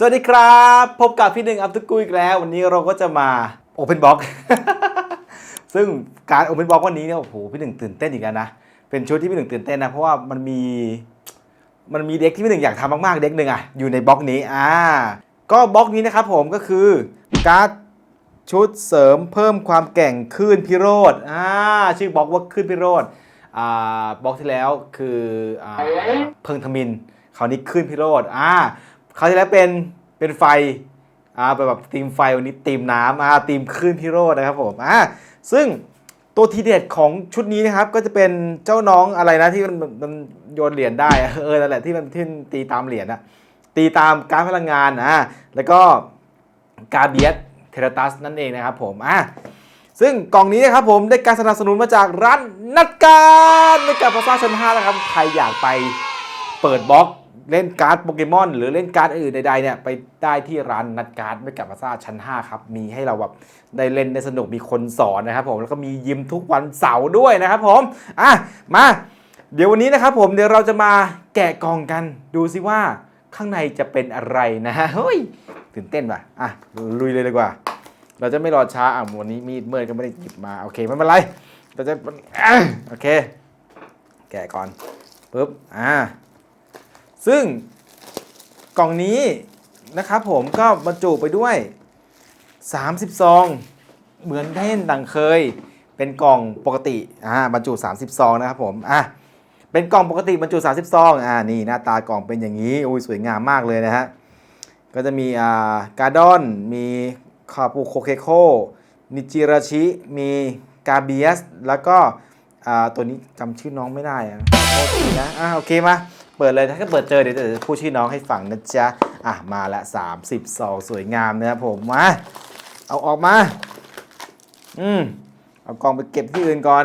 สวัสดีครับ พบกับพี่หนึ่งอัพตุกุยอีกแล้ว วันนี้เราก็จะมาโอเพนบ็อกซึ่งการโอเพนบ็อกวันนี้เนี่ยโอ้โหพี่หนึ่งตื่นเต้นอีกแล้วนะ เป็นชุดที่พี่หนึ่งตื่นเต้นนะ เพราะว่ามันมีมันมีเด็กที่พี่หนึ่งอยากทำมากๆ เด็กหนึ่งอะอยู่ในบล็อกนี้อ่าก็บล็อกนี้นะครับผมก็คือการ์ดชุดเสริมเพิ่มความแกร่งคลื่นพิโรธอ่าชื่อบล็อกว่าคลื่นพิโรธอ่าบล็อกที่แล้วคืออ่าเพิงทมินคราวนี้คลื่นพิโรธอ่า คราวที่แล้วเป็นเป็นไฟอ่าแบบแบบตีมไฟวันนี้ตีมน้ำอ่าตีมคลื่นพิโรธนะครับผมอ่าซึ่งตัวทีเด็ดของชุดนี้นะครับ ก็จะเป็นเจ้าน้องอะไรนะที่มันมันโยนเหรียญได้เออนั่นแหละที่มันที่ตีตามเหรียญอะตีตามการพลังงานอะแล้วก็กาเบียสเทราตัสนั่นเองนะครับผมอะซึ่งกล่องนี้นะครับผมได้การสนับสนุนมาจากร้านนัดการในกับภาษาชั้น5นะครับใครอยากไปเปิดบล็อก เล่นการ์ดโปเกมอนหรือเล่นการ์ดอื่นใดๆเนี่ยไปได้ที่ร้านนัดการ์ดไม่กับภาษาชั้น 5 ครับ มีให้เราแบบได้เล่นได้สนุกมีคนสอนนะครับผมแล้วก็มียิมทุกวันเสาร์ด้วยนะครับผมอะมาเดี๋ยววันนี้นะครับผมเดี๋ยวเราจะมาแกะกล่องกันดูซิว่าข้างในจะเป็นอะไรนะฮะเฮ้ยตื่นเต้นว่ะอะลุยเลยดีกว่า เราจะไม่รอช้าอะวันนี้มีดเมื่อยก็ไม่ได้หยิบมาโอเคไม่เป็นไรเราจะอะโอเค แกะก่อนปุ๊บอ่า ซึ่งกล่องนี้นะครับผมก็บรรจุไปด้วย 30 ซอง เหมือนเท่นดังเคย เป็นกล่องปกติอ่าบรรจุ 30 ซองนะครับผมอะเป็นกล่องปกติบรรจุ 30 ซองอ่านี่หน้าตากล่องเป็นอย่างนี้อุ้ยสวยงามมากเลยนะฮะก็จะมีอ่าการ์ดอน มีคาปูโคเคโคนิจิราชิ มีกาเบียส แล้วก็ อ่าตัวนี้จำชื่อน้องไม่ได้อะโทษทีนะอ่าโอเคมาเปิดเลยถ้าเปิดเจอเดี๋ยวจะพูดชื่อน้องให้ฟังนะจ๊ะอะมาละ30ซองสวยงามนะครับผมมาเอาออกมา อืมเอากล่องไปเก็บที่อื่นก่อน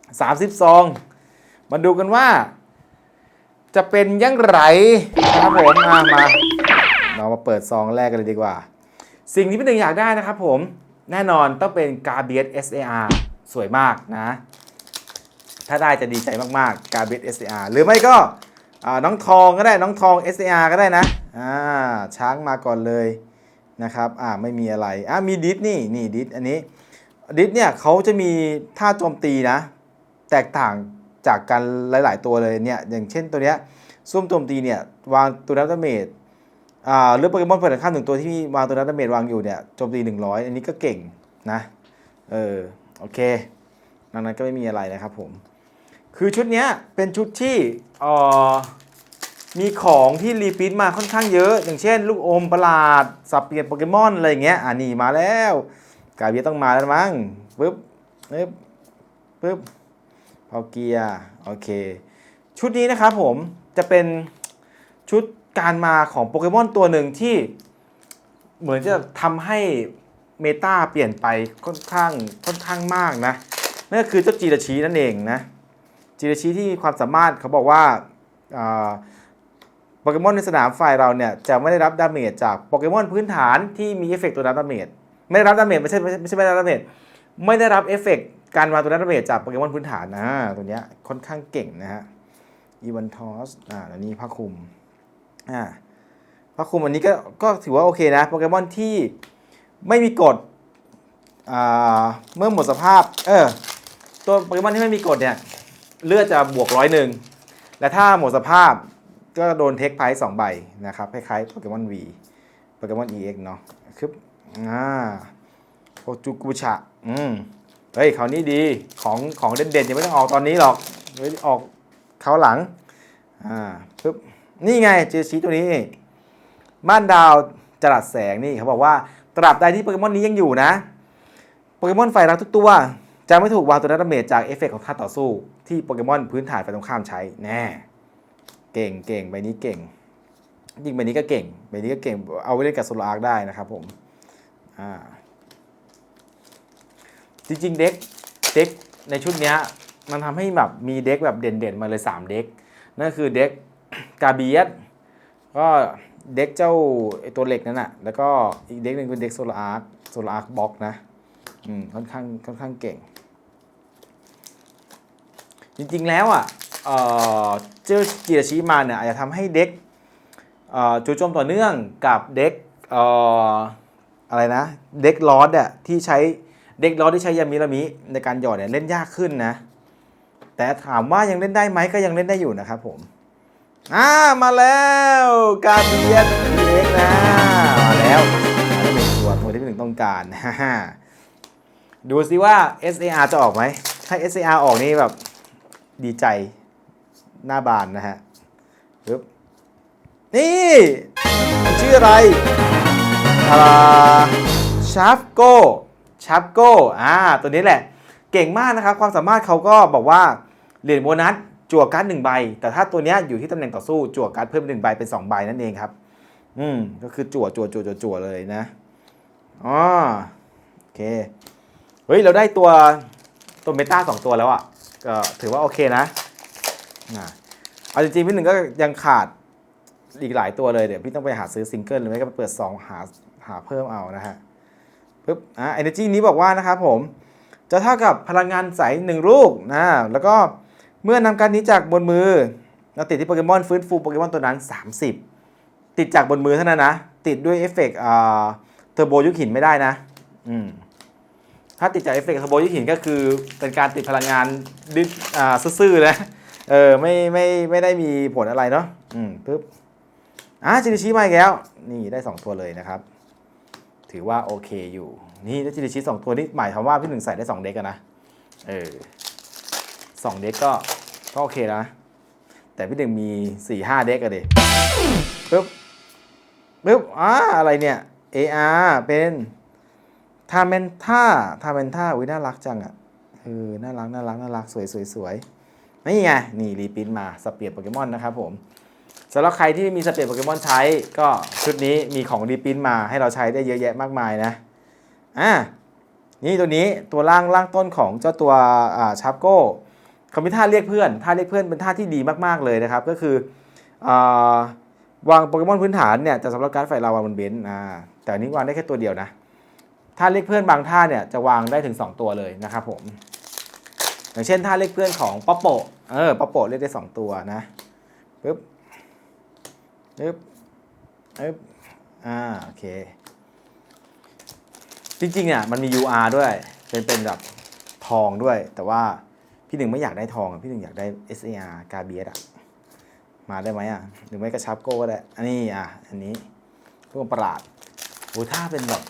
30ซองมาดูกันว่า จะเป็นยังไงนะครับผมมามาเรามาเปิดซองแรกกันเลยดีกว่า สิ่งที่พี่หนึ่งอยากได้นะครับผมแน่นอนต้องเป็น g a r b i e s SAR สวยมากนะ ถ้าได้จะดีใจมากๆ g a r b i e s SAR หรือไม่ก็น้องทองก็ได้น้องทอง SAR ก็ได้นะอ่าช้างมาก่อนเลยนะครับอ่าไม่มีอะไรอ่ามีดิสนี่นี่ดิสอันนี้ดิสเนี่ยเขาจะมีท่าโจมตีนะ แตกต่างจากกันหลาย ๆ ตัวเลยเนี่ยอย่างเช่นตัวเนี้ยซุ่มโจมตีเนี่ยวางตัวนัตเมดอ่าหรือโปเกมอนเปิดข้ามหนึ่งตัวที่วางตัวนัตเมดวางอยู่เนี่ยโจมตี 100 อันนี้ก็เก่งนะเออโอเคดังนั้นก็ไม่มีอะไรนะครับผม คือชุดนี้เป็นชุดที่มีของที่รีพิทมาค่อนข้างเยอะ อย่างเช่น ลูกอมประหลาด สับเปลี่ยนโปเกมอนอะไรอย่างเงี้ยอ่านี่มาแล้วกาเบียต้องมาแล้วมั้งปึ๊บปึ๊บปึ๊บพอเกียโอเค ชุดนี้นะครับผมจะเป็นชุดการมาของโปเกมอนตัวหนึ่งที่เหมือนจะทำให้เมตาเปลี่ยนไปค่อนข้างค่อนข้างมากนะนั่นก็คือเจ้าจีราชีนั่นเองนะ จีราชีที่มีความสามารถเขาบอกว่าโปเกมอนในสนามฝ่ายเราเนี่ยจะไม่ได้รับดาเมจจากโปเกมอนพื้นฐานที่มีเอฟเฟกต์ตัวรับดาเมจไม่ได้รับดาเมจไม่ใช่ไม่ใช่ไม่ใช่ไม่ได้รับดาเมจไม่ได้รับเอฟเฟกต์การวางตัวรับดาเมจจากโปเกมอนพื้นฐานนะตัวเนี้ยค่อนข้างเก่งนะฮะอีวันทอสอ่าอันนี้ผ้าคลุมอ่าผ้าคลุมอันนี้ก็ก็ถือว่าโอเคนะโปเกมอนที่ไม่มีกฎอ่าเมื่อหมดสภาพเออตัวโปเกมอนที่ไม่มีกฎเนี่ย เลือดจะบวกร้อยหนึ่งและถ้าหมดสภาพก็โดนเทคไพสองใบนะครับคล้ายๆโปเกมอน V โปเกมอน EX เนาะคืออ่าโคจูกุชะอืมเฮ้ยคราวนี้ดีของของเด่นๆยังไม่ต้องออกตอนนี้หรอกไว้ออกเขาวหลังอ่าปึ๊บนี่ไงเจอชีตัวนี้ม่านดาวจรัสแสงนี่เขาบอกว่าตราบใดที่โปเกมอนนี้ยังอยู่นะโปเกมอนไฟรักทุกตัว จะไม่ถูกวางตัวนัดาเมจจากเอฟเฟกต์ของท่าต่อสู้ ที่โปเกมอนพื้นฐานฝ่ายตรงข้ามใช้แน่เก่งเก่งใบนี้เก่ง ยิงใบนี้ก็เก่งใบนี้ก็เก่ง เอาไว้เล่นกับโซลาร์ได้นะครับผมอ่าจริงๆเด็กเด็กในชุดนี้มันทำให้แบบมีเด็กแบบเด่นๆ มาเลย 3 เด็กนั่นคือเด็กกาเบียสก็เด็กเจ้าตัวเหล็กนั่นน่ะแล้วก็อีกเด็กหนึ่งเป็นเด็กโซลาร์โซลาร์บ็อกนะอืมค่อนข้างค่อนข้างเก่ง จริงๆแล้วอะเอ่อเจ้าจิราชิมาเนี่ยอาจจะทำให้เด็กจู่โจมต่อเนื่องกับเด็กอะไรนะ เด็กลอสเนี่ยที่ใช้เด็กลอสที่ใช้ยามิรามิในการหยอดเนี่ยเล่นยากขึ้นนะ แต่ถามว่ายังเล่นได้ไหมก็ยังเล่นได้อยู่นะครับผมอ่ามาแล้วการเบียดเอ็กนะมาแล้วมาแล้วหนึ่งตัวตัวที่พี่หนึ่งต้องการฮ่าดูซิว่า SAR จะออกไหมถ้า SAR ออกนี่แบบ ดีใจหน้าบานนะฮะปึ๊บนี่ชื่ออะไรอาชาร์ฟโกชาร์ฟโกอ่าตัวนี้แหละ เก่งมากนะครับ ความสามารถเขาก็บอกว่าเหรียญโบนัสจั่วการ์ดหนึ่งใบ แต่ถ้าตัวนี้อยู่ที่ตำแหน่งต่อสู้จั่วการ์ดเพิ่มหนึ่งใบเป็นสองใบนั่นเองครับ อืมก็คือจั่วจั่วจั่วจั่วจั่วเลยนะอ๋อโอเค เฮ้ย เราได้ตัวตัวเมตาสองตัวแล้วอะ ก็ถือว่าโอเคนะอ่าเอาจริงๆพี่หนึ่งก็ยังขาดอีกหลายตัวเลยเดี๋ยวพี่ต้องไปหาซื้อซิงเกิลหรือไม่ก็ไปเปิดซองหาหาเพิ่มเอานะฮะปึ๊บอ่าเอเนจีนี้บอกว่านะครับผม จะเท่ากับพลังงานใสหนึ่งลูกนะแล้วก็เมื่อนำการนี้จากบนมือเราติดที่โปเกมอนฟื้นฟูโปเกมอนตัวนั้น 30 ติดจากบนมือเท่านั้นนะ ติดด้วยเอฟเฟกต์อ่าเทอร์โบยุคหินไม่ได้นะ อืม ถ้าติดจากเอฟเฟกต์เทอร์โบยุคหินก็คือเป็นการติดพลังงานดิสอ่าซื่อๆนะเออไม่ไม่ไม่ได้มีผลอะไรเนาะอืมปึ๊บอะจิริชิมาอีกแล้ว นี่ได้ 2 ตัวเลยนะครับ ถือว่าโอเคอยู่ นี่ได้จิริชิสองตัวนี่หมายความว่าพี่หนึ่งใส่ได้2เด็กอะนะเออสองเด็กก็ก็โอเคแล้วนะแต่พี่หนึ่งมี4ี่ห้าเด็กอะเดปึ๊บปึ๊บอ่าอะไรเนี่ย AR เป็น ทาเมนท่าทาเมนท่าอุ้ยน่ารักจังอะเออน่ารักน่ารักน่ารักสวยสวยสวยนี่ไงนี่รีปรินมาสเปียร์โปเกมอนนะครับผมสำหรับใครที่มีสเปียร์โปเกมอนใช้ก็ชุดนี้มีของรีปรินมาให้เราใช้ได้เยอะแยะมากมายนะอ่านี่ตัวนี้ตัวล่างล่างต้นของเจ้าตัวอ่าชาร์ปโก้เขามีท่าเรียกเพื่อนท่าเรียกเพื่อนเป็นท่าที่ดีมากๆเลยนะครับ ก็คืออาวางโปเกมอนพื้นฐานเนี่ยจะสำหรับการดไฟลาวางบนเบนซ์อ่าแต่อันนี้วางได้แค่ตัวเดียวนะ ท่าเรียกเพื่อนบางท่าเนี่ยจะวางได้ถึง 2 ตัวเลยนะครับผม อย่างเช่นท่าเรียกเพื่อนของป๊อปโปะเออป๊อปโปะเรียกได้ 2 ตัวนะปึ๊บปึ๊บปึ๊บอ่าโอเค จริงๆเนี่ยมันมี UR ด้วย เป็นเป็นแบบทองด้วย แต่ว่าพี่หนึ่งไม่อยากได้ทองอะพี่หนึ่งอยากได้ SAR กาเบียดอะมาได้ไหมอะหรือไม่กระชับโก้ก็ได้ อันนี้อะ อันนี้พวกประหลาดโอ้ถ้าเป็นแบบ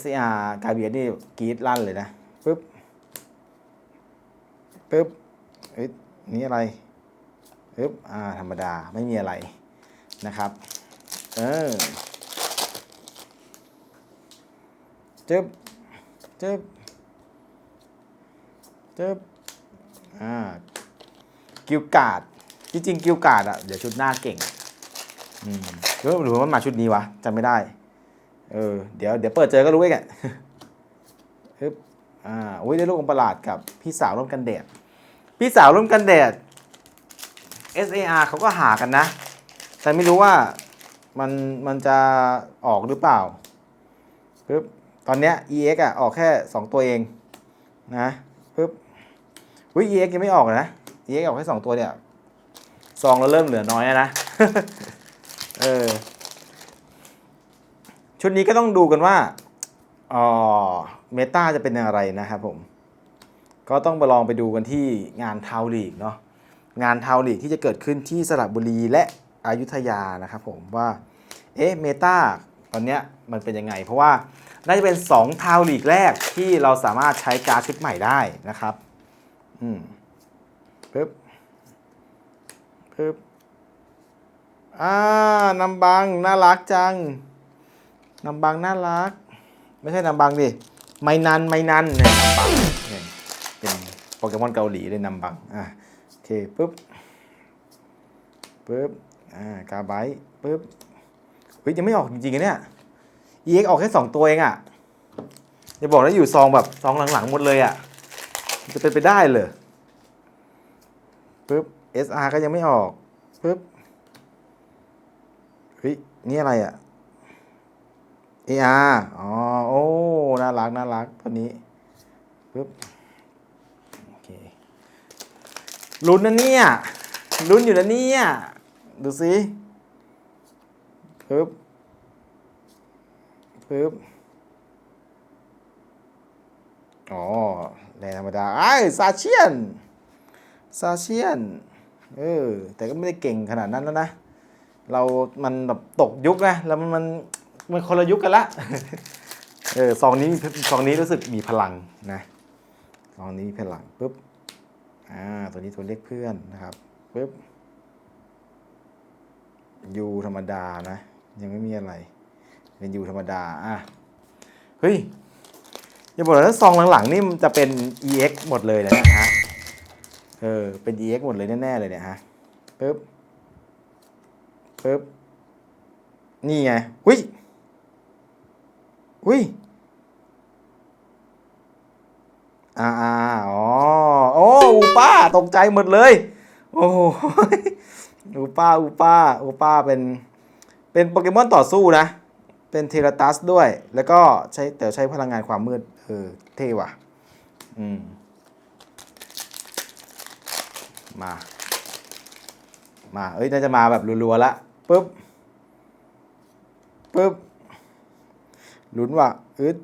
SAR กาเบียดนี่กรีดลั่นเลยนะปึ๊บปึ๊บเอ้ยนี่อะไรปึ๊บอ่าธรรมดาไม่มีอะไรนะครับ เออจึ๊บจึ๊บจึ๊บอ่ากิวการ์ดจริงๆกิวการ์ดอะเดี๋ยวชุดหน้าเก่งอืมหรือหรือว่ามันมาชุดนี้วะจำไม่ได้ เออเดี๋ยวเดี๋ยวเปิดเจอก็รู้เองอะฮึบอ่าอุ้ยได้ลูกอมประหลาดกับพี่สาวร่วมกันแดด พี่สาวร่วมกันแดด SAR เขาก็หากันนะ แต่ไม่รู้ว่ามันมันจะออกหรือเปล่าปึ๊บตอนเนี้ย EX อะออกแค่ 2 ตัวเองนะปึ๊บวิ EX ยังไม่ออกเลยนะ EX ออกแค่ 2 ตัวเนี่ยซองเราเริ่มเหลือน้อยนะ เออ ชุดนี้ก็ต้องดูกันว่าอ๋อเมตาจะเป็นอย่างไรนะครับผม ก็ต้องไปลองไปดูกันที่งานเทาลีกเนาะงานเทาลีกที่จะเกิดขึ้นที่สระบุรีและอยุธยานะครับผมว่าเอ๊ะเมตาตอนเนี้ยมันเป็นยังไง เพราะว่าน่าจะเป็น2ทาลีกแรกที่เราสามารถใช้การ์ดชุดใหม่ได้นะครับอืมปึ๊บปึ๊บอ่านำบัง น่ารักจัง นำบังน่ารัก ไม่ใช่นำบังดิไมนันไมนันเนี่ยนำบังเนี่ยเป็นโปเกมอนเกาหลีเลยนำบังอะโอเคปึ๊บปึ๊บอ่ากาไบปึ๊บเฮ้ยยังไม่ออกจริงๆอะเนี่ย EX ออกแค่สองตัวเองอะ่ะอย่าบอกนะอยู่ซองแบบซองหลังๆหมดเลยอะ่ะจะเป็นไปได้เลยปึ๊บ SR ก็ยังไม่ออกปึ๊บเฮ้ยนี่อะไรอะ่ะ AR อ๋อ โอ้ น่ารัก น่ารัก ตัวนี้ปึ๊บโอเคลุ้นนะเนี่ยลุ้นอยู่นะเนี่ย ดูสิปึ๊บปึ๊บอ๋อแรงธรรมดาไอ้ซาเชียน ซาเชียน เออ แต่ก็ไม่ได้เก่งขนาดนั้นแล้วนะ เรา มันแบบตกยุคนะ แล้วมัน มันคนละยุคกันละ เออซองนี้ซองนี้รู้สึกมีพลังนะซองนี้มีพลังปุ๊บอ่าตัวนี้ตัวเลขเพื่อนนะครับปุ๊บยูธรรมดานะ ยังไม่มีอะไร เป็นยูธรรมดาอะเฮ้ยอย่าบอกนะซองหลังๆนี่มันจะเป็น EX หมดเลยนะเนี่ยฮะเออเป็น EX หมดเลยแน่ๆเลยเนี่ยฮะปุ๊บปึ๊บนี่ไงหุ้ย หุ้ยอ่าอ่าอ๋อ โอ้อูป้าตกใจหมดเลย โอ้โหอูป้าอูป้าอูป้าเป็น เป็นโปเกมอนต่อสู้นะ เป็นเทราตัสด้วย แล้วก็ใช้แต่ใช้พลังงานความมืด เออ เท่ว่ะ อืม มา มา เอ้ย น่าจะมาแบบรัวๆละปุ๊บปุ๊บ ลุ้นว่าอึด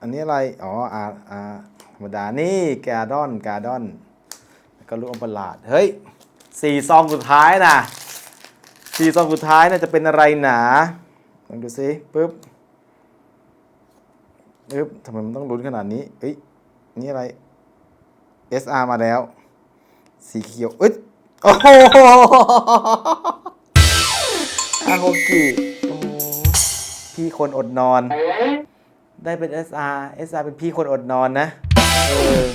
อันนี้อะไร อ๋ออาอาธรรมดา นี่กาดอนกาดอนแล้วก็ลูกอมประหลาด เฮ้ยสี่ซองสุดท้ายนะสี่ซองสุดท้ายน่าจะเป็นอะไรหนาลองดูซิปุ๊บปึ๊บทำไมมันต้องลุ้นขนาดนี้เอ้ยนี่อะไร SR มาแล้ว สีเขียวอ้ยโอ้โหอาโฮกิพี่คนอดนอน ได้เป็น SR SR เป็นพี่คนอดนอนนะ เออ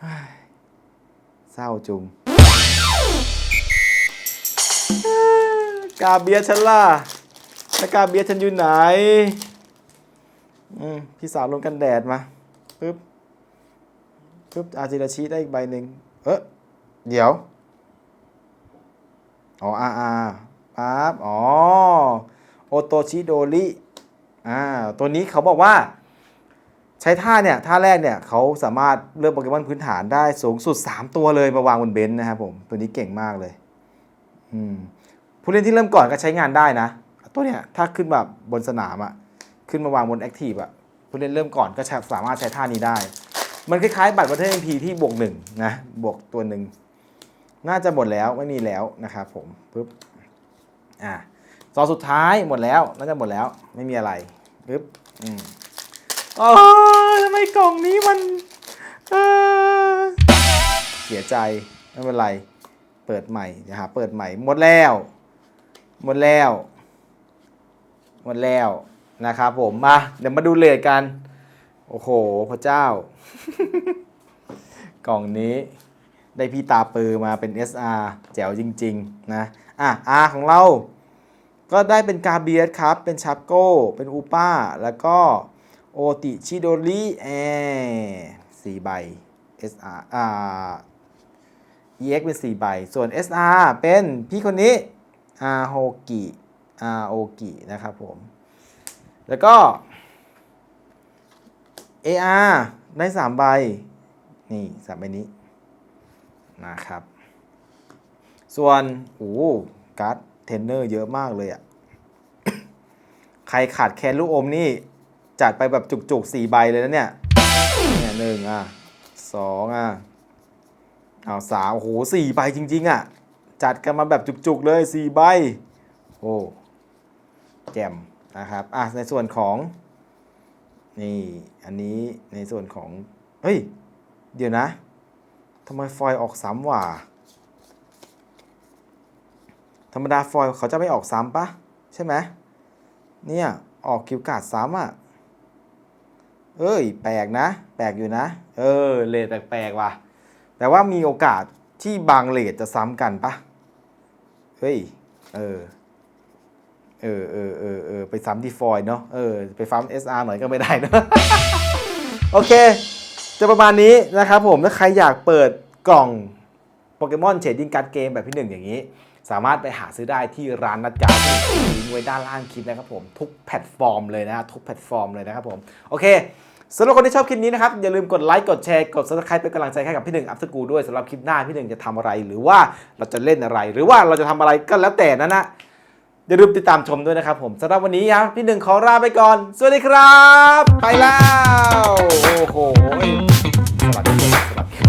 เฮ้ยเศร้าจุงกาเบียฉันล่ะแล้วกาเบียฉันอยู่ไหน อืม พี่สาวลงกันแดดมาปึ๊บปึ๊บอาจิราชิได้อีกใบหนึ่ง เออเดี๋ยว อ๋ออาอาปั๊บ อ๋อ โอโตชิโดริอ่าตัวนี้เขาบอกว่า ใช้ท่าเนี่ยท่าแรกเนี่ยเขาสามารถเลือกโปเกมอนพื้นฐานได้สูงสุด 3 ตัวเลยมาวางบนเบนซ์นะครับผมตัวนี้เก่งมากเลยอืมผู้เล่นที่เริ่มก่อนก็ใช้งานได้นะ ตัวเนี้ยถ้าขึ้นแบบบนสนามอะขึ้นมาวางบนแอคทีฟอะผู้เล่นเริ่มก่อนก็สามารถใช้ท่านี้ได้ มันคล้ายๆ บัตรประเทศ MP ที่บวกหนึ่งนะบวกตัวหนึ่งน่าจะหมดแล้วไม่มีแล้วนะครับผมปึ๊บอ่า ซองสุดท้ายหมดแล้วน่าจะหมดแล้ว ไม่มีอะไรปึ๊บอืมโอ้ยทำไมกล่องนี้มันเอ่อเสียใจไม่เป็นไรเปิดใหม่นะฮะเปิดใหม่หมดแล้ว หมดแล้ว หมดแล้วนะครับผมมาเดี๋ยวมาดูเลทกัน โอ้โห พระเจ้า กล่องนี้ได้พี่ตาปือมาเป็น SR แจ๋วจริง ๆ นะ อะ R ของเรา ก็ได้เป็นกาเบียสครับ เป็นชัปโก้ เป็นอูป้า แล้วก็โอติชิโดริแอสี่ใบ SR อ่า EX เป็น4ใบ ส่วน SR เป็นพี่คนนี้อาโฮกิอาโอกินะครับผม แล้วก็ AR ได้3ใบ นี่สามใบนี้นะครับ ส่วนโอ้การ์ด เทนเนอร์เยอะมากเลยอะ่ะ ใครขาดแคลนลูกอมนี่ จัดไปแบบจุกๆสี่ใบเลยนะเนี่ยเนี่ยหนึ่งอะสองอะเอาสามโอ้โหสี่ใบจริง ๆ อะ จัดกันมาแบบจุกๆเลยสี่ใบ โอ้แจ่มนะครับอะในส่วนของนี่อันนี้ในส่วนของ เฮ้ย เดี๋ยวนะทำไมฟอยออกซ้ำว่ะ ธรรมดาฟอยล์เขาจะไม่ออกซ้ำปะใช่ไหมเนี่ยออกคิวการ์ดซ้ำอะเอ้ย แปลกนะ แปลกอยู่นะ เออเลทแปลกๆว่ะ แต่ว่ามีโอกาสที่บางเลทจะซ้ำกันปะเฮ้ย เออ เออเออเออเออไปซ้ำที่ฟอยล์เนาะ เออ ไปซ้ำ SR หน่อยก็ไม่ได้นะ โอเค จะประมาณนี้นะครับผม ถ้าใครอยากเปิดกล่องโปเกมอนเชดดิ้งการ์ดเกมแบบพี่หนึ่งอย่างนี้ สามารถไปหาซื้อได้ที่ร้านนัดจาที่ลิงก์ไว้ด้านล่างคลิปนะครับผมทุกแพลตฟอร์มเลยนะทุกแพลตฟอร์มเลยนะครับผมโอเคสำหรับคนที่ชอบคลิปนี้นะครับ อย่าลืมกดไลค์กดแชร์กด subscribe เป็นกำลังใจให้กับพี่หนึ่งอัพสกูด้วยสำหรับคลิปหน้าพี่หนึ่งจะทำอะไรหรือว่าเราจะเล่นอะไร หรือว่าเราจะทำอะไรก็แล้วแต่นั้นนะอย่าลืมติดตามชมด้วยนะครับผมสำหรับวันนี้นะพี่หนึ่งขอลาไปก่อน สวัสดีครับ ไปแล้ว โอ้โหสวัสดีสวัสดี